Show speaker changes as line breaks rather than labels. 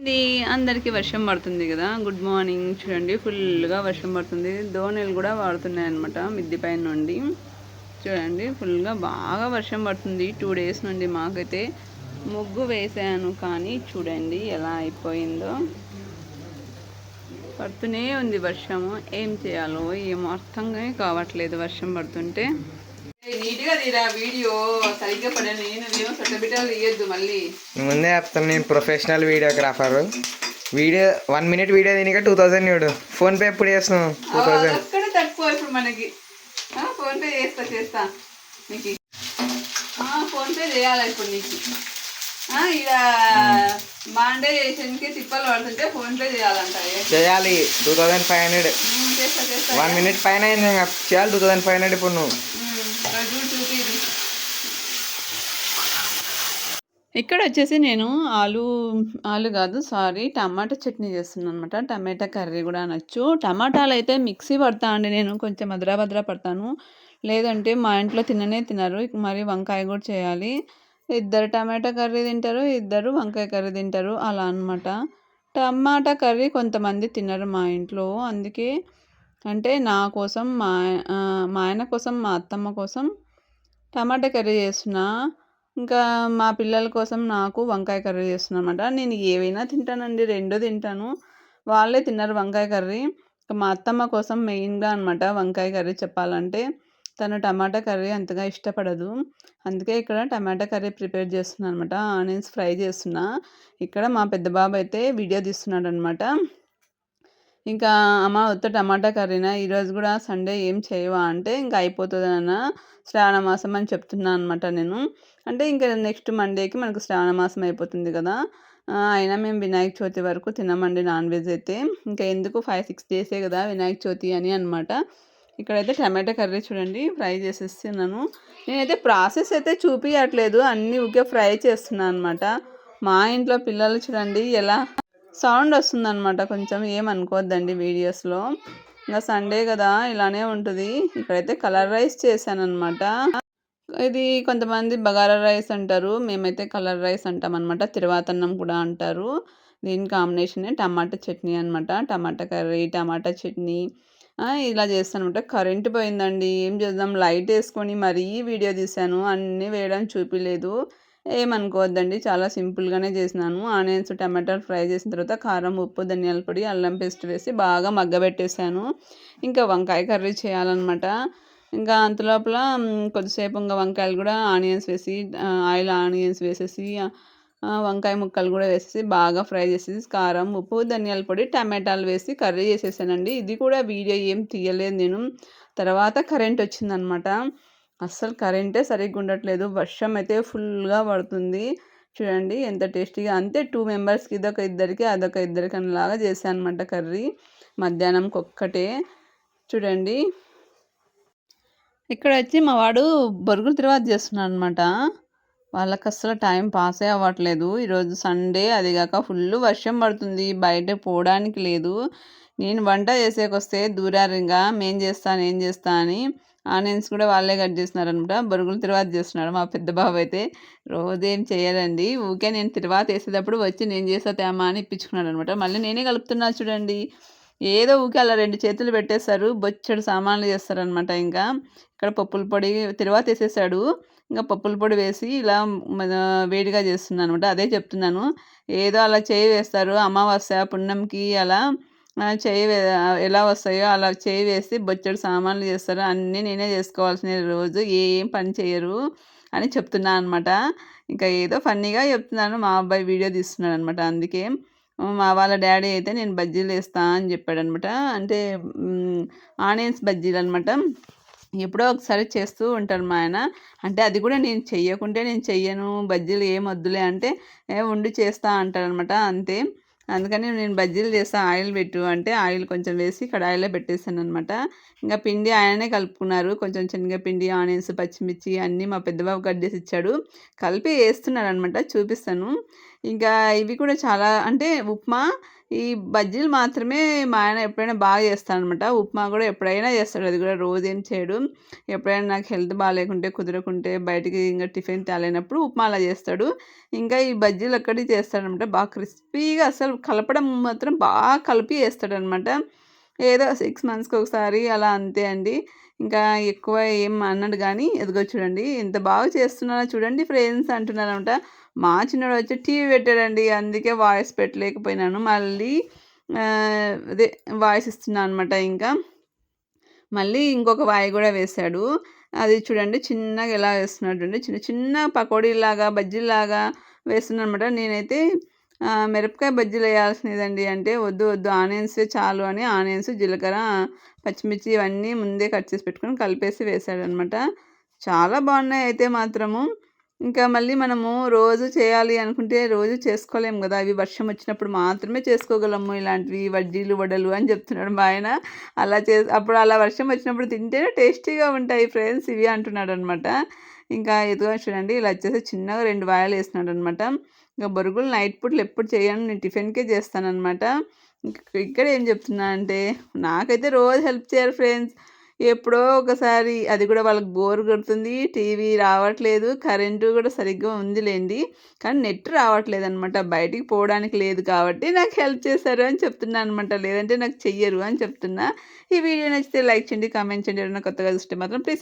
ఇది అందరికీ వర్షం పడుతుంది కదా. గుడ్ మార్నింగ్ చూడండి ఫుల్గా వర్షం పడుతుంది. దోణిలు కూడా వాడుతున్నాయి అనమాట మిద్ది పైన నుండి. చూడండి ఫుల్గా బాగా వర్షం పడుతుంది. టూ డేస్ నుండి మాకైతే ముగ్గు వేసాను కానీ చూడండి ఎలా అయిపోయిందో. పడుతూనే ఉంది వర్షము. ఏం చేయాలో ఏమో అర్థంగా కావట్లేదు వర్షం పడుతుంటే. నీట్గా తీరా వీడియో. సరిగ్గా నేను సొట్టబిట్టలు తీయద్దు మళ్ళీ.
ముందే చెప్తాను నేను professional videographer video one minute video దీనిక two thousand చూడు. ఫోన్పే ఎప్పుడు చేస్తున్నావు? టూ థౌసండ్
అక్కడ తక్కువ ఇప్పుడు మనకి. ఆ, ఫోన్ పే చేస్తా చేస్తా. నీకు. ఫోన్ పే చేయాలి ఇప్పుడు నీకు? మాండే చేసేందుకు తిప్పలు పడుతుంటే ఫోన్ పే చేయాలంట?
చేయాలి two thousand five hundred one minute పైన చేయాలి టూ థౌసండ్ ఫైవ్ హండ్రెడ్ ఇప్పుడు నువ్వు.
చూడు చూపి ఇది. ఇక్కడ వచ్చేసి నేను ఆలు ఆలు కాదు సారీ టమాటా చట్నీ చేస్తున్నాను అనమాట టమాటా కర్రీ కూడా అనొచ్చు. టమాటాలు అయితే మిక్సీ పడతా అండి నేను కొంచెం మద్రా భద్ర పడతాను. లేదంటే మా ఇంట్లో తిననే తినరు. మరి వంకాయ కూడా చేయాలి. ఇద్దరు టమాటా కర్రీ తింటారు ఇద్దరు వంకాయ కర్రీ తింటారు అలా అనమాట టమాటా కర్రీ కొంతమంది తినరు మా ఇంట్లో. అందుకే అంటే నా కోసం మా మా ఆయన కోసం మా అత్తమ్మ కోసం టమాటా కర్రీ చేస్తున్నా. ఇంకా మా పిల్లల కోసం నాకు వంకాయ కర్రీ చేస్తున్నా అనమాట నేను ఏవైనా తింటానండి రెండు తింటాను. వాళ్ళే తిన్నారు వంకాయ కర్రీ. ఇంకా మా అత్తమ్మ కోసం మెయిన్గా అనమాట వంకాయ కర్రీ చెప్పాలంటే తను టమాటా కర్రీ అంతగా ఇష్టపడదు. అందుకే ఇక్కడ టమాటా కర్రీ ప్రిపేర్ చేస్తున్నాను అనమాట ఆనియన్స్ ఫ్రై చేస్తున్నా. ఇక్కడ మా పెద్ద బాబు అయితే వీడియో తీస్తున్నాడు అనమాట ఇంకా అమ్మ వద్ద టమాటా కర్రీనా? ఈరోజు కూడా సండే ఏం చేయవా? అంటే ఇంకా అయిపోతుంది అన్న శ్రావణ మాసం అని చెప్తున్నాను అనమాట నేను. అంటే ఇంకా నెక్స్ట్ మండేకి మనకు శ్రావణ మాసం అయిపోతుంది కదా. అయినా మేము వినాయక చవితి వరకు తినమండి నాన్ వెజ్ అయితే. ఇంకా ఎందుకు ఫైవ్ సిక్స్ డేసే కదా వినాయక చవితి అని అనమాట ఇక్కడైతే టమాటా కర్రీ చూడండి ఫ్రై చేసేస్తున్నాను నేనైతే ప్రాసెస్ అయితే చూపించట్లేదు అన్నీ ఊకే ఫ్రై చేస్తున్నాను అనమాట మా ఇంట్లో పిల్లలు చూడండి ఎలా సౌండ్ వస్తుందన్నమాట. కొంచెం ఏమనుకోవద్దండి వీడియోస్లో. ఇంకా సండే కదా ఇలానే ఉంటుంది. ఇక్కడైతే కలర్ రైస్ చేశాను అనమాట ఇది కొంతమంది బగారా రైస్ అంటారు. మేమైతే కలర్ రైస్ అంటాం అనమాట తిరువాతన్నం కూడా అంటారు. దీని కాంబినేషనే టమాటా చట్నీ అనమాట టమాటా కర్రీ టమాటా చట్నీ. ఇలా చేస్తాను అనమాట కరెంట్ పోయిందండి. ఏం చేద్దాం? లైట్ వేసుకొని మరీ వీడియో తీశాను. అన్నీ వేయడం చూపిలేదు. ఏమనుకోవద్దండి. చాలా సింపుల్గానే చేసినాను. ఆనియన్స్ టమాటాలు ఫ్రై చేసిన తర్వాత కారం ఉప్పు ధనియాల పొడి అల్లం పేస్ట్ వేసి బాగా మగ్గబెట్టేసాను. ఇంకా వంకాయ కర్రీ చేయాలన్నమాట. ఇంకా అంతలోపల కొద్దిసేపు ఇంకా వంకాయలు కూడా ఆనియన్స్ వేసి ఆయిల్ ఆనియన్స్ వేసేసి వంకాయ ముక్కలు కూడా వేసేసి బాగా ఫ్రై చేసేసి కారం ఉప్పు ధనియాల పొడి టమాటాలు వేసి కర్రీ చేసేసానండి. ఇది కూడా వీడియో ఏం తీయలేదు నేను. తర్వాత కరెంట్ వచ్చిందనమాట అస్సలు కరెంటే సరిగ్గా ఉండట్లేదు. వర్షం అయితే ఫుల్గా పడుతుంది. చూడండి ఎంత టేస్టీగా. అంతే టూ మెంబర్స్కి ఇదొక ఇద్దరికి అదొక ఇద్దరికి అనేలాగా చేశాను అనమాట కర్రీ. మధ్యాహ్నంకి ఒక్కటే. చూడండి. ఇక్కడ వచ్చి మా వాడు బొరుగులు తిరువాత చేస్తున్నాడు అనమాట వాళ్ళకి అస్సలు టైం పాసే అవ్వట్లేదు. ఈరోజు సండే అది కాక ఫుల్ వర్షం పడుతుంది. బయట పోవడానికి లేదు. నేను వంట చేసేకొస్తే దూరారు ఇంకా మేం చేస్తా నేను చేస్తా అని ఆనియన్స్ కూడా వాళ్ళే కట్ చేస్తున్నారనమాట బొరుగులు తిరువాత చేస్తున్నాడు మా పెద్ద బాబు అయితే రోజేం చేయరండి. ఊకే నేను తర్వాత వేసేటప్పుడు వచ్చి నేను చేస్తా తేమా అని ఇప్పించుకున్నాడు అనమాట మళ్ళీ నేనే కలుపుతున్నా చూడండి. ఏదో ఊకే అలా రెండు చేతులు పెట్టేస్తారు బొచ్చడు సామాన్లు చేస్తారనమాట ఇంకా. ఇక్కడ పప్పుల పొడి తిరువాత వేసేసాడు. ఇంకా పప్పుల పొడి వేసి ఇలా వేడిగా చేస్తున్నాను అనమాట అదే చెప్తున్నాను. ఏదో అలా చేయి వేస్తారు. అమావాస్య పుణ్యంకి అలా చేయి వే ఎలా వస్తాయో అలా చేయి వేసి బొచ్చడు సామాన్లు చేస్తారు. అన్నీ నేనే చేసుకోవాల్సిన రోజు. ఏం పని చేయరు అని చెప్తున్నాను అనమాట ఇంకా ఏదో ఫన్నీగా చెప్తున్నాను. మా అబ్బాయి వీడియో తీస్తున్నాడు అనమాట అందుకే మా వాళ్ళ డాడీ అయితే నేను బజ్జీలు వేస్తా అని చెప్పాడు అనమాట అంటే ఆనియన్స్ బజ్జీలు అనమాట ఎప్పుడో ఒకసారి చేస్తూ ఉంటారు మా ఆయన. అంటే అది కూడా నేను చెయ్యకుంటే నేను చెయ్యను. బజ్జీలు ఏం వద్దులే అంటే ఉండి చేస్తా అంటారనమాట అంతే. అందుకని నేను బజ్జీలు చేస్తా ఆయిల్ పెట్టు అంటే ఆయిల్ కొంచెం వేసి కడాయిలో పెట్టేసాను అనమాట ఇంకా పిండి ఆయననే కలుపుకున్నారు. కొంచెం శనగపిండి ఆనియన్స్ పచ్చిమిర్చి అన్నీ మా పెద్దబాబు కట్ చేసి ఇచ్చాడు. కలిపి వేస్తున్నాడు అనమాట చూపిస్తాను. ఇంకా ఇవి కూడా చాలా అంటే ఉప్మా ఈ బజ్జీలు మాత్రమే మా ఆయన ఎప్పుడైనా బాగా చేస్తాడనమాట. ఉప్మా కూడా ఎప్పుడైనా చేస్తాడు. అది కూడా రోజు ఏం చేయడు. ఎప్పుడైనా నాకు హెల్త్ బాగాలేకుంటే కుదరకుంటే బయటికి ఇంకా టిఫిన్ తేలేనప్పుడు ఉప్మా అలా చేస్తాడు. ఇంకా ఈ బజ్జీలు అక్కడికి చేస్తాడనమాట. బాగా క్రిస్పీగా అసలు కలపడం మాత్రం బాగా కలిపి వేస్తాడనమాట ఏదో సిక్స్ మంత్స్కి ఒకసారి అలా అంతే అండి. ఇంకా ఎక్కువ ఏం అన్నాడు కానీ ఎదుగో చూడండి. ఎంత బాగా చేస్తున్నారో చూడండి ఫ్రెండ్స్ అంటున్నారనమాట. మా చిన్నోడు వచ్చి టీవీ పెట్టాడండి. అందుకే వాయిస్ పెట్టలేకపోయినాను. మళ్ళీ అదే వాయిస్ ఇస్తున్నాను అనమాట ఇంకా. మళ్ళీ ఇంకొక వాయి కూడా వేశాడు. అది చూడండి చిన్నగా ఎలా వేస్తున్నాడు అండి చిన్న చిన్న పకోడీలాగా బజ్జీలాగా వేస్తున్నాను అనమాట. నేనైతే మిరపకాయ బజ్జీలు వేయాల్సినదండి. అంటే వద్దు వద్దు. ఆనియన్స్ చాలు అని ఆనియన్స్ జీలకర్ర పచ్చిమిర్చి ఇవన్నీ ముందే కట్ చేసి పెట్టుకొని కలిపేసి వేసాడనమాట చాలా బాగున్నాయి అయితే మాత్రము. ఇంకా మళ్ళీ మనము రోజు చేయాలి అనుకుంటే రోజు చేసుకోలేము కదా. అవి వర్షం వచ్చినప్పుడు మాత్రమే చేసుకోగలము. ఇలాంటివి వడ్డీలు వడలు అని చెప్తున్నాడు మా ఆయన. అలా చే అప్పుడు అలా వర్షం వచ్చినప్పుడు తింటేనే టేస్టీగా ఉంటాయి ఫ్రెండ్స్. ఇవి అంటున్నాడు అనమాట ఇంకా ఎదుగు చూడండి ఇలా వచ్చేసి చిన్నగా రెండు వాయలు వేసినాడు అనమాట ఇంకా బొరుగులు నైట్ పూటలు ఎప్పుడు చేయను నేను టిఫిన్కే చేస్తానన్నమాట. ఇంక- ఇక్కడ ఏం చెప్తున్నా అంటే నాకైతే రోజు హెల్ప్ చేయరు ఫ్రెండ్స్. ఎప్పుడో ఒకసారి అది కూడా వాళ్ళకి బోర్ కొడుతుంది టీవీ రావట్లేదు కరెంటు కూడా సరిగ్గా ఉందిలేండి. కానీ నెట్ రావట్లేదు అనమాట బయటికి పోవడానికి లేదు కాబట్టి నాకు హెల్ప్ చేశారు అని చెప్తున్నా అనమాట లేదంటే నాకు చెయ్యరు అని చెప్తున్నా. ఈ వీడియో నచ్చితే లైక్ చేయండి కామెంట్ చేయండి. ఎవరైనా కొత్తగా చూస్తే మాత్రం ప్లీజ్